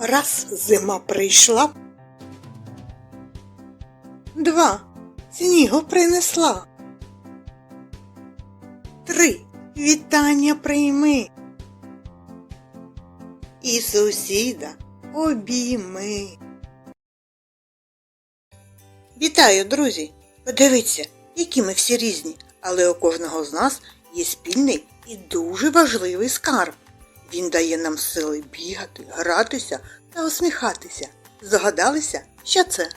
Раз зима прийшла. Два. Снігу принесла. Три. Вітання прийми. І сусіда обійми. Вітаю, друзі! Подивіться, які ми всі різні, але у кожного з нас є спільний і дуже важливий скарб. Він дає нам сили бігати, гратися та усміхатися. Здогадалися, що це?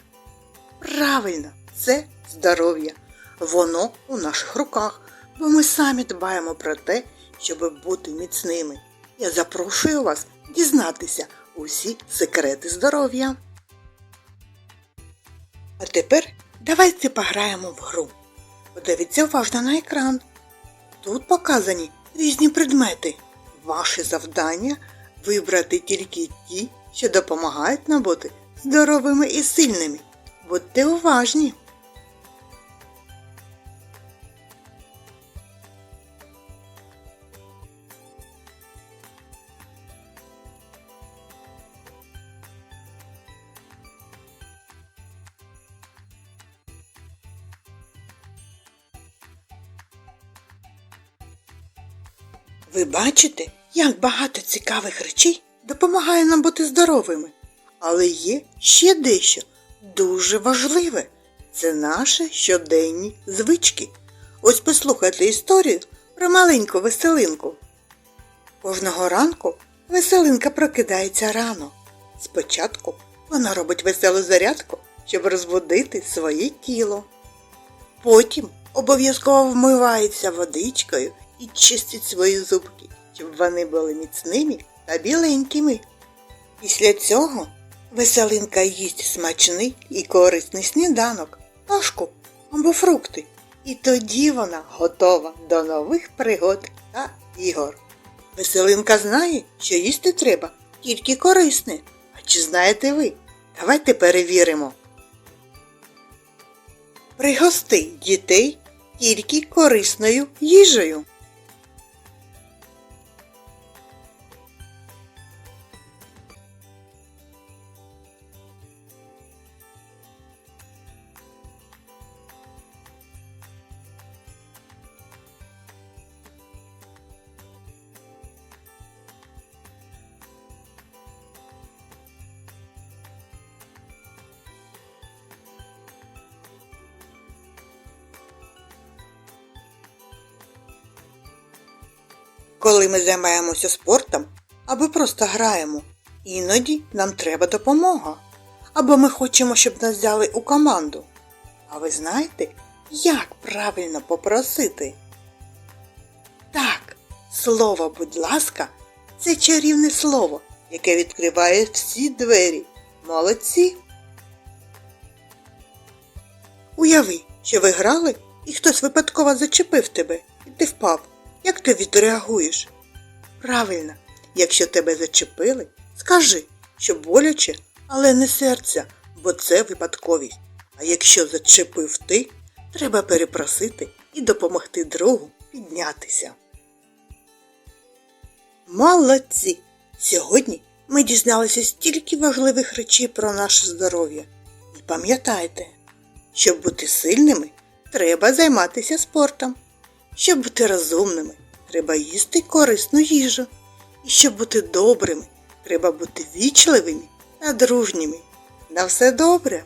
Правильно, це здоров'я. Воно у наших руках, бо ми самі дбаємо про те, щоб бути міцними. Я запрошую вас дізнатися усі секрети здоров'я. А тепер давайте пограємо в гру. Подивіться уважно на екран. Тут показані різні предмети. Ваше завдання вибрати тільки ті, що допомагають нам бути здоровими і сильними. Будьте уважні. Ви бачите, як багато цікавих речей допомагає нам бути здоровими. Але є ще дещо дуже важливе. Це наші щоденні звички. Ось послухайте історію про маленьку веселинку. Кожного ранку веселинка прокидається рано. Спочатку вона робить веселу зарядку, щоб розбудити своє тіло. Потім обов'язково вмивається водичкою і чистить свої зубки, щоб вони були міцними та біленькими. Після цього веселинка їсть смачний і корисний сніданок, кашку або фрукти. І тоді вона готова до нових пригод та ігор. Веселинка знає, що їсти треба тільки корисне. А чи знаєте ви? Давайте перевіримо. Пригости дітей тільки корисною їжею. Коли ми займаємося спортом або просто граємо, іноді нам треба допомога. Або ми хочемо, щоб нас взяли у команду. А ви знаєте, як правильно попросити? Так, слово, будь ласка, це чарівне слово, яке відкриває всі двері. Молодці. Уяви, що ви грали і хтось випадково зачепив тебе, і ти впав. Як ти відреагуєш? Правильно, якщо тебе зачепили, скажи, що боляче, але не серця, бо це випадковість. А якщо зачепив ти, треба перепросити і допомогти другу піднятися. Молодці! Сьогодні ми дізналися стільки важливих речей про наше здоров'я. І пам'ятайте, щоб бути сильними, треба займатися спортом. Щоб бути розумними, треба їсти корисну їжу. І щоб бути добрими, треба бути вічливими та дружніми. На все добре!